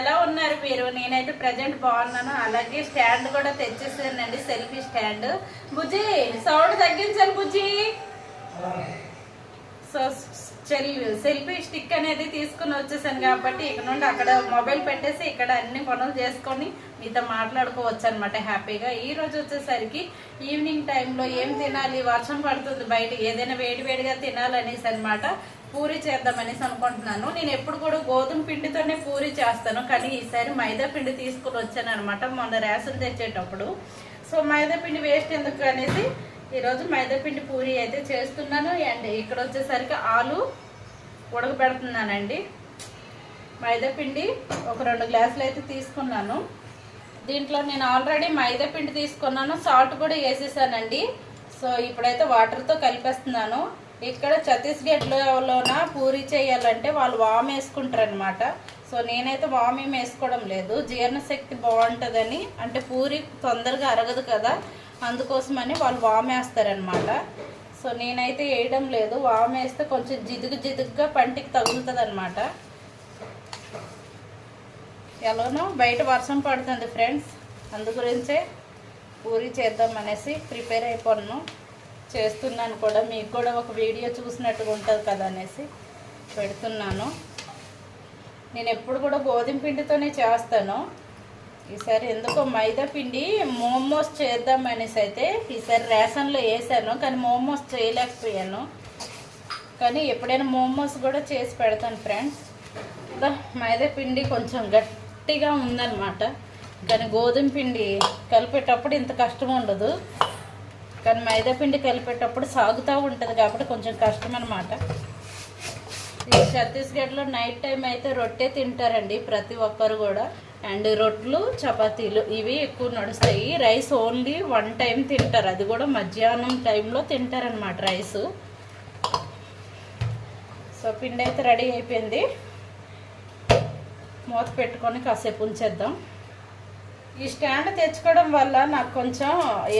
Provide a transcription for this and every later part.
ఎలా ఉన్నారు మీరు? నేనైతే ప్రజెంట్ బాగున్నాను. అలాగే స్టాండ్ కూడా తెచ్చేసానండి సెల్ఫీ స్టాండ్. బుజ్జి సౌండ్ తగ్గించాలి బుజ్జి. సో సెల్ సెల్ఫీ స్టిక్ అనేది తీసుకుని వచ్చేసాను కాబట్టి ఇక్కడ నుండి అక్కడ మొబైల్ పెట్టేసి ఇక్కడ అన్ని పనులు చేసుకొని మీతో మాట్లాడుకోవచ్చు అనమాట హ్యాపీగా. ఈ రోజు వచ్చేసరికి ఈవినింగ్ టైంలో ఏం తినాలి? వర్షం పడుతుంది బయట ఏదైనా వేడి వేడిగా తినాలనేసి అనమాట పూరి చేద్దామనేసి అనుకుంటున్నాను. నేను ఎప్పుడు కూడా గోధుమ పిండితోనే పూరి చేస్తాను కానీ ఈసారి మైదా పిండి తీసుకుని వచ్చాను అనమాట మొన్న రేషన్ తెచ్చేటప్పుడు. సో మైదా పిండి వేస్ట్ ఎందుకు అనేసి ఈరోజు మైదాపిండి పూరి అయితే చేస్తున్నాను. అండ్ ఇక్కడ వచ్చేసరికి ఆలు ఉడకబెడుతున్నానండి. మైదాపిండి ఒక రెండు గ్లాసులు అయితే తీసుకున్నాను. దీంట్లో నేను ఆల్రెడీ మైదాపిండి తీసుకున్నాను. సాల్ట్ కూడా వేసేసానండి. సో ఇప్పుడైతే వాటర్తో కలిపేస్తున్నాను. ఇక్కడ ఛత్తీస్గఢ్లోన పూరి చేయాలంటే వాళ్ళు వామ్ వేసుకుంటారనమాట సో నేనైతే వామ్ ఏం వేసుకోవడం లేదు. జీర్ణశక్తి బాగుంటుందని. అంటే పూరి తొందరగా అరగదు కదా. అందుకోసమని వాళ్ళు వామ్ వేస్తారనమాట సో నేనైతే వేయడం లేదు. వామ్ వేస్తే కొంచెం జిదుగు జిదుగుగా పంటికి తగులుతుంది అనమాట ఎలానో బయట వర్షం పడుతుంది ఫ్రెండ్స్. అందు గురించే పూరి చేద్దాం అనేసి ప్రిపేర్ అయిపోను. చేస్తున్నాను కూడా. మీకు కూడా ఒక వీడియో చూసినట్టుగా ఉంటుంది కదా అనేసి పెడుతున్నాను. నేను ఎప్పుడు కూడా గోధుమ పిండితోనే చేస్తాను. ఈసారి ఎందుకో మైదా పిండి మోమోస్ చేద్దాం అనేసి అయితే ఈసారి రేషన్లో వేసాను కానీ మోమోస్ చేయలేకపోయాను. కానీ ఎప్పుడైనా మోమోస్ కూడా చేసి పెడతాను ఫ్రెండ్స్. దా మైదా పిండి కొంచెం గట్టిగా ఉందన్నమాట. కానీ గోధుమ పిండి కలిపేటప్పుడు ఇంత కష్టం ఉండదు. కానీ మైదా పిండి కలిపేటప్పుడు సాగుతూ ఉంటుంది కాబట్టి కొంచెం కష్టం అనమాట ఈ ఛత్తీస్గఢ్లో నైట్ టైం అయితే రొట్టె తింటారండి ప్రతి ఒక్కరు కూడా. అండ్ రొట్లు చపాతీలు ఇవి ఎక్కువ నడుస్తాయి. రైస్ ఓన్లీ వన్ టైం తింటారు. అది కూడా మధ్యాహ్నం టైంలో తింటారనమాట రైస్. సో పిండి అయితే రెడీ అయిపోయింది. మూత పెట్టుకొని కాసేపు ఉంచేద్దాం. ఈ స్టాండ్ తెచ్చుకోవడం వల్ల నాకు కొంచెం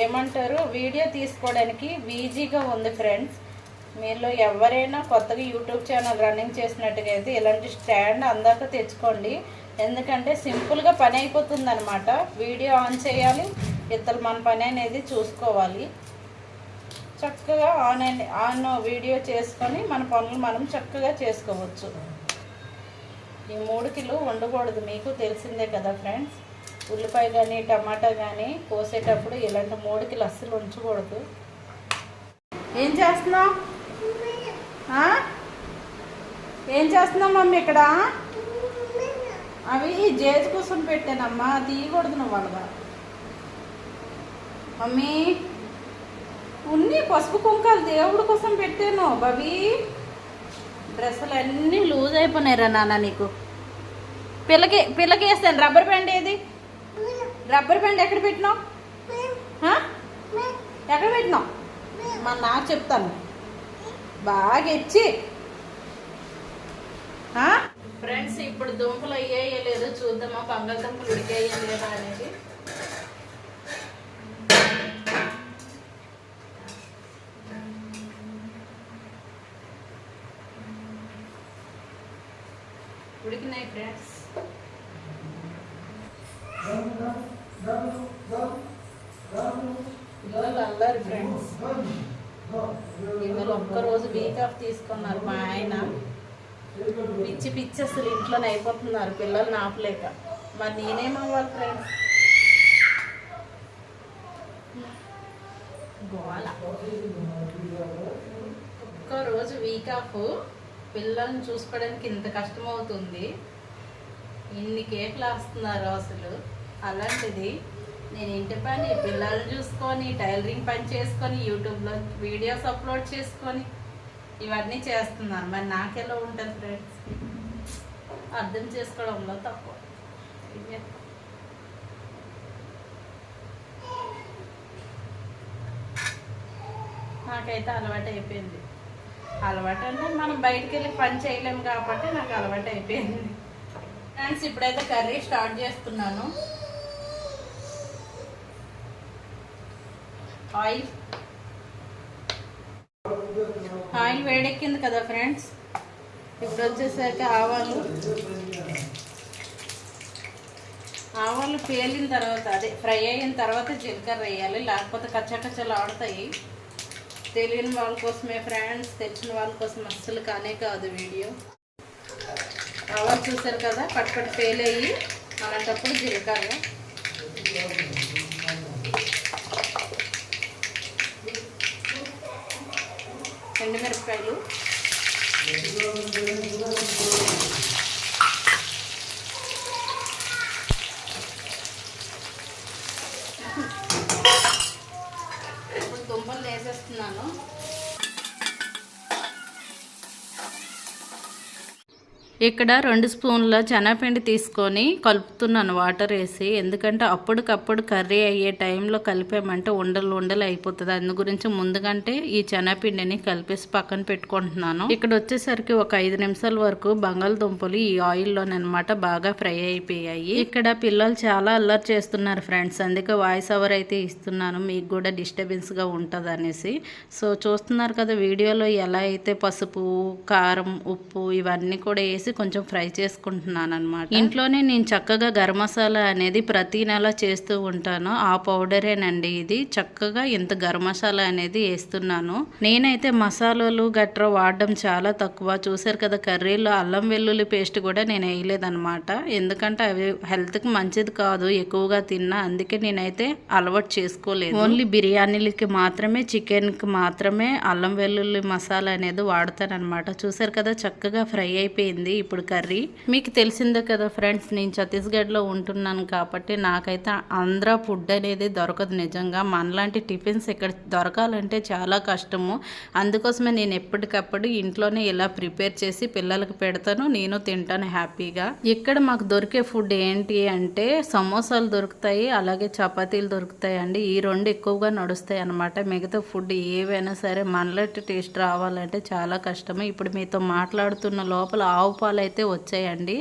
ఏమంటారు వీడియో తీసుకోవడానికి ఈజీగా ఉంది ఫ్రెండ్స్. మీలో ఎవరైనా కొత్తగా యూట్యూబ్ ఛానల్ రన్నింగ్ చేసినట్టుగా అయితే ఇలాంటి స్టాండ్ అందాక తెచ్చుకోండి. ఎందుకంటే సింపుల్గా పని అయిపోతుంది అనమాట వీడియో ఆన్ చేయాలి ఇతరులు మన పని అనేది చూసుకోవాలి. చక్కగా ఆన్ ఆన్ వీడియో చేసుకొని మన పనులు మనం చక్కగా చేసుకోవచ్చు. ఈ మూడు కిలో వండకూడదు మీకు తెలిసిందే కదా ఫ్రెండ్స్. ఉల్లిపాయ కానీ టమాటా కానీ కోసేటప్పుడు ఇలాంటి మూడు కిలో అస్సలు ఉంచకూడదు. ఏం చేస్తున్నావు? ఏం చేస్తున్నావు మమ్మీ ఇక్కడ? అవి జేజు కోసం పెట్టానమ్మా తీయకూడదు నువ్వు వాళ్ళగా మమ్మీ ఉన్ని పసుపు కుంకాలు దేవుడి కోసం పెట్టాను బవి డ్రెస్సులు అన్నీ లూజ్ అయిపోయినాయిరా నాన్న నీకు. పిల్లకి పిల్లకి వేస్తాను. రబ్బర్ బ్యాండ్ ఏది? రబ్బర్ బ్యాండ్ ఎక్కడ పెట్టినావు? ఎక్కడ పెట్టినావు? మా నాకు చెప్తాను. బాగా ఇచ్చి ఫ్రెండ్స్ ఇప్పుడు దుంపలు అయ్యాయో లేదో చూద్దామా బంగాళదుంపలు ఉడికాయో లేదా అనేది. ఉడికినాయి ఫ్రెండ్స్ ఇవాళ అల్లరి ఫ్రెండ్స్ ఇందులో ఒక్కరోజు వీక్ ఆఫ్ తీసుకున్నారు మా ఆయన. పిచ్చి పిచ్చి అసలు ఇంట్లోనే అయిపోతున్నారు పిల్లల్ని ఆపలేక. మరి నేనేమవ్వాలి ఫ్రెండ్స్ గోళ ఒక్కరోజు వీక్ ఆఫ్ పిల్లల్ని చూసుకోవడానికి ఇంత కష్టం అవుతుంది ఇన్ని కేకులు వస్తున్నారు అసలు? అలాంటిది నేను ఇంటి పని? పిల్లలు చూసుకొని టైలరింగ్ పని చేసుకొని యూట్యూబ్లో వీడియోస్ అప్లోడ్ చేసుకొని ఇవన్నీ చేస్తున్నాను. మరి నాకెలా ఉంటుంది ఫ్రెండ్స్? అర్థం చేసుకోవడంలో తక్కువ. నాకైతే అలవాటు అయిపోయింది. అలవాటు అంటే మనం బయటికి వెళ్ళి పని చేయలేము కాబట్టి నాకు అలవాటు అయిపోయింది. ఫ్రెండ్స్ ఇప్పుడైతే కర్రీ స్టార్ట్ చేస్తున్నాను. ఆయిల్. ఆయిల్ వేడెక్కింది కదా ఫ్రెండ్స్. ఇప్పుడు వచ్చేసరికి ఆవాలు. ఆవాలు పేలిన తర్వాత అదే ఫ్రై అయిన తర్వాత జీలకర్ర వేయాలి. లేకపోతే కచ్చకచ్చలు ఆడతాయి. తెలియని వాళ్ళ కోసమే ఫ్రెండ్స్. తెచ్చిన వాళ్ళ కోసం అస్సలు కానే కాదు వీడియో. ఆవాలు చూసారు కదా? పట్టుపట్టు పేలయ్యి. అయ్యి అలాంటప్పుడు జీలకర్ర. ఎండుమిరపకాయలు. ఇప్పుడు దుంపలు వేసేస్తున్నాను. ఇక్కడ రెండు స్పూన్ల శనగపిండి తీసుకొని కలుపుతున్నాను వాటర్ వేసి. ఎందుకంటే అప్పటికప్పుడు కర్రీ అయ్యే టైంలో కలిపామంటే ఉండలు ఉండలు అయిపోతుంది. అందు గురించి ముందుకంటే ఈ శనగపిండిని కలిపేసి పక్కన పెట్టుకుంటున్నాను. ఇక్కడ వచ్చేసరికి ఒక ఐదు నిమిషాల వరకు బంగాళదుంపలు ఈ ఆయిల్లోనమాట బాగా ఫ్రై అయిపోయాయి. ఇక్కడ పిల్లలు చాలా అల్లరి చేస్తున్నారు ఫ్రెండ్స్. అందుకే వాయిస్ ఓవర్ అయితే ఇస్తున్నాను. మీకు కూడా డిస్టర్బెన్స్గా ఉంటుంది అనేసి సో చూస్తున్నారు కదా వీడియోలో ఎలా అయితే పసుపు కారం ఉప్పు ఇవన్నీ కూడా వేసి కొంచెం ఫ్రై చేసుకుంటున్నాను అనమాట ఇంట్లోనే నేను చక్కగా గరం మసాలా అనేది ప్రతి నెల చేస్తూ ఉంటాను. ఆ పౌడరేనండి ఇది. చక్కగా ఇంత గరం మసాలా అనేది వేస్తున్నాను. నేనైతే మసాలాలు గట్రా వాడడం చాలా తక్కువ. చూసారు కదా కర్రీలో అల్లం వెల్లుల్లి పేస్ట్ కూడా నేను వేయలేదన్నమాట. ఎందుకంటే అవి హెల్త్కి మంచిది కాదు ఎక్కువగా తిన్నా. అందుకే నేనైతే అలవాటు చేసుకోలేదు. ఓన్లీ బిర్యానీలకి మాత్రమే చికెన్కి మాత్రమే అల్లం వెల్లుల్లి మసాలా అనేది వాడతానన్నమాట. చూసారు కదా చక్కగా ఫ్రై అయిపోయింది. ఇప్పుడు కర్రీ. మీకు తెలిసిందే కదా ఫ్రెండ్స్ నేను ఛత్తీస్గఢ్లో ఉంటున్నాను కాబట్టి నాకైతే ఆంధ్ర ఫుడ్ అనేది దొరకదు నిజంగా. మనలాంటి టిఫిన్స్ ఇక్కడ దొరకాలంటే చాలా కష్టము. అందుకోసమే నేను ఎప్పటికప్పుడు ఇంట్లోనే ఇలా ప్రిపేర్ చేసి పిల్లలకు పెడతాను నేను తింటాను హ్యాపీగా. ఇక్కడ మాకు దొరికే ఫుడ్ ఏంటి అంటే సమోసాలు దొరుకుతాయి అలాగే చపాతీలు దొరుకుతాయి అండి ఈ రెండు ఎక్కువగా నడుస్తాయి అన్నమాట. మిగతా ఫుడ్ ఏవైనా సరే మనలాంటి టేస్ట్ రావాలంటే చాలా కష్టము. ఇప్పుడు మీతో మాట్లాడుతున్న లోపల ఆవు పాలు అయితే వచ్చాయండి.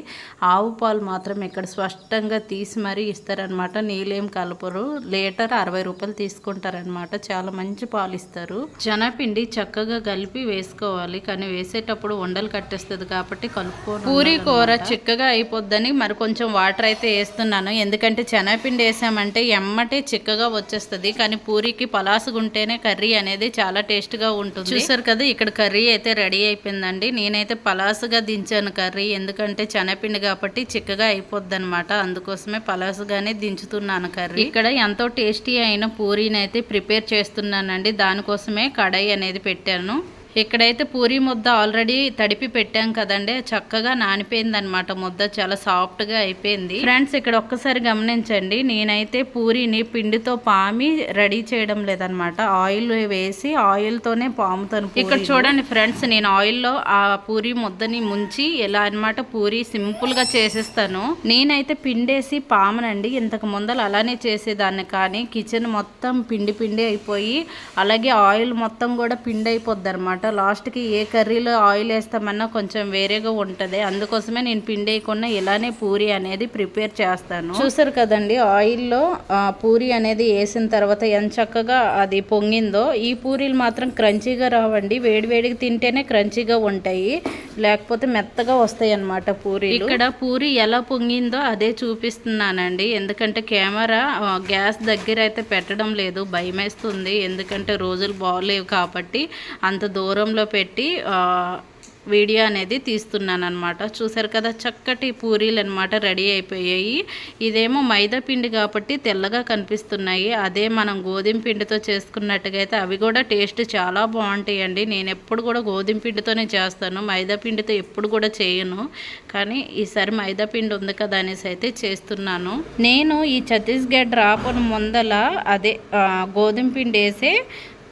ఆవు పాలు మాత్రం ఇక్కడ స్పష్టంగా తీసి మరీ ఇస్తారనమాట. నీళ్ళేం కలపరు. లీటర్ అరవై రూపాయలు తీసుకుంటారనమాట. చాలా మంచి పాలు ఇస్తారు. జనపిండి చక్కగా కలిపి వేసుకోవాలి. కానీ వేసేటప్పుడు ఉండలు కట్టేస్తుంది కాబట్టి కలుపుకోవాలి పూరి కూర చిక్కగా అయిపోద్దని మరి కొంచెం వాటర్ అయితే వేస్తున్నాను. ఎందుకంటే శనగపిండి వేసామంటే ఎమ్మటే చిక్కగా వచ్చేస్తుంది. కానీ పూరికి పలాసుగుంటేనే కర్రీ అనేది చాలా టేస్ట్గా ఉంటుంది. చూసారు కదా ఇక్కడ కర్రీ అయితే రెడీ అయిపోయిందండి. నేనైతే పలాసుగా దించాను కర్రీ. ఎందుకంటే శనగపిండి కాబట్టి చిక్కగా అయిపోద్ది అనమాట అందుకోసమే పలాసుగానే దించుతున్నాను కర్రీ. ఇక్కడ ఎంతో టేస్టీ అయిన పూరీని అయితే ప్రిపేర్ చేస్తున్నానండి. దానికోసమే కడాయి అనేది పెట్టాను. ఇక్కడైతే పూరి ముద్ద ఆల్రెడీ తడిపి పెట్టాం కదండి. చక్కగా నానిపోయింది అనమాట ముద్ద చాలా సాఫ్ట్గా అయిపోయింది. ఫ్రెండ్స్ ఇక్కడ ఒక్కసారి గమనించండి. నేనైతే పూరిని పిండితో పామి రెడీ చేయడం లేదనమాట ఆయిల్ వేసి ఆయిల్ తోనే పాముతాను ఇక్కడ చూడండి ఫ్రెండ్స్ నేను ఆయిల్లో ఆ పూరి ముద్దని ముంచి ఇలా అన్నమాట పూరి సింపుల్గా చేసేస్తాను. నేనైతే పిండేసి పామనండి. ఇంతకు ముందలు అలానే చేసేదాన్ని కానీ కిచెన్ మొత్తం పిండి పిండి అయిపోయి అలాగే ఆయిల్ మొత్తం కూడా పిండి అయిపోద్ది అనమాట లాస్ట్కి ఏ కర్రీలో ఆయిల్ వేస్తామన్నా కొంచెం వేరేగా ఉంటుంది. అందుకోసమే నేను పిండి వేయకుండా ఇలానే పూరి అనేది ప్రిపేర్ చేస్తాను. చూసారు కదండి ఆయిల్లో పూరి అనేది వేసిన తర్వాత ఎంత చక్కగా అది పొంగిందో ఈ పూరీలు మాత్రం క్రంచీగా రావండి. వేడి వేడిగా తింటేనే క్రంచీగా ఉంటాయి. లేకపోతే మెత్తగా వస్తాయి అన్నమాట పూరి ఇక్కడ పూరి ఎలా పొంగిందో అదే చూపిస్తున్నానండి. ఎందుకంటే కెమెరా గ్యాస్ దగ్గర అయితే పెట్టడం లేదు. భయమేస్తుంది. ఎందుకంటే రోజులు బాగలేవు కాబట్టి అంత దూరంలో పెట్టి వీడియో అనేది తీస్తున్నాను అనమాట చూసారు కదా చక్కటి పూరీలు అనమాట రెడీ అయిపోయాయి. ఇదేమో మైదా పిండి కాబట్టి తెల్లగా కనిపిస్తున్నాయి. అదే మనం గోధుమ పిండితో చేసుకున్నట్టుగా అయితే అవి కూడా టేస్ట్ చాలా బాగుంటాయండి. నేను ఎప్పుడు కూడా గోధుమ పిండితోనే చేస్తాను. మైదా పిండితో ఎప్పుడు కూడా చేయను. కానీ ఈసారి మైదా పిండి ఉంది కదా అనేసి అయితే చేస్తున్నాను. నేను ఈ ఛత్తీస్గఢ్ రాపను ముందల అదే గోధుమ పిండి వేసే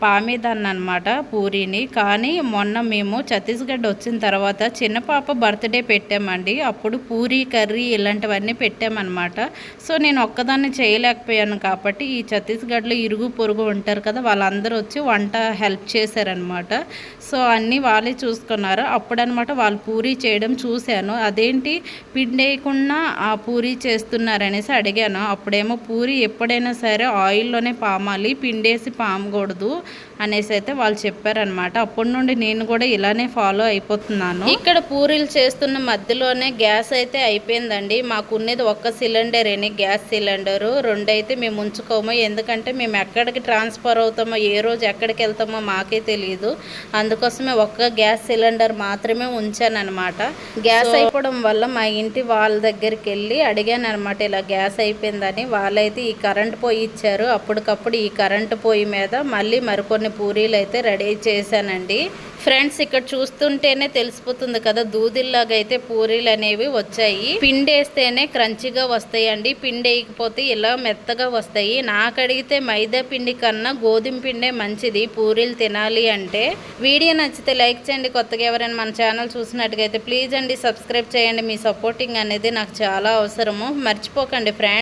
పామేదాన్ని అనమాట పూరీని. కానీ మొన్న మేము ఛత్తీస్గఢ్ వచ్చిన తర్వాత చిన్న పాప బర్త్డే పెట్టామండి. అప్పుడు పూరి కర్రీ ఇలాంటివన్నీ పెట్టామన్నమాట సో నేను ఒక్కదాన్ని చేయలేకపోయాను కాబట్టి ఈ ఛత్తీస్గఢ్లో ఇరుగు పొరుగు ఉంటారు కదా వాళ్ళందరూ వచ్చి వంట హెల్ప్ చేశారనమాట. సో అన్నీ వాళ్ళే చూసుకున్నారు. అప్పుడనమాట వాళ్ళు పూరి చేయడం చూశాను. అదేంటి? పిండి వేయకుండా ఆ పూరి చేస్తున్నారనేసి అడిగాను. అప్పుడేమో పూరి ఎప్పుడైనా సరే ఆయిల్లోనే పామాలి పిండేసి పామకూడదు. అనేసి అయితే వాళ్ళు చెప్పారనమాట అప్పటి నుండి నేను కూడా ఇలానే ఫాలో అయిపోతున్నాను. ఇక్కడ పూరీలు చేస్తున్న మధ్యలోనే గ్యాస్ అయితే అయిపోయిందండి. మాకు ఉన్నది ఒక్క సిలిండర్ అని గ్యాస్ సిలిండరు. రెండైతే మేము ఉంచుకోము. ఎందుకంటే మేము ఎక్కడికి ట్రాన్స్ఫర్ అవుతామో ఏ రోజు ఎక్కడికి వెళ్తామో మాకే తెలియదు అందుకోసమే ఒక్క గ్యాస్ సిలిండర్ మాత్రమే ఉంచాను అనమాట గ్యాస్ అయిపోవడం వల్ల మా ఇంటి వాళ్ళ దగ్గరికి వెళ్ళి అడిగాను అనమాట ఇలా గ్యాస్ అయిపోయిందని. వాళ్ళైతే ఈ కరెంట్ పొయ్యి ఇచ్చారు. అప్పటికప్పుడు ఈ కరెంటు పొయ్యి మీద మళ్ళీ మరికొన్ని పూరీలు అయితే రెడీ చేశానండి. ఫ్రెండ్స్ ఇక్కడ చూస్తుంటేనే తెలిసిపోతుంది కదా దూదిల్లాగా అయితే పూరీలు అనేవి వచ్చాయి. పిండి వేస్తేనే క్రంచిగా వస్తాయండి. పిండి వేయకపోతే ఇలా మెత్తగా వస్తాయి. నాకు అడిగితే మైదా పిండి కన్నా గోధుమ పిండే మంచిది. పూరీలు తినాలి అంటే వీడియో నచ్చితే లైక్ చేయండి. కొత్తగా ఎవరైనా మన ఛానల్ చూసినట్టుగా అయితే ప్లీజ్ అండి సబ్స్క్రైబ్ చేయండి. మీ సపోర్టింగ్ అనేది నాకు చాలా అవసరము. మర్చిపోకండి ఫ్రెండ్స్.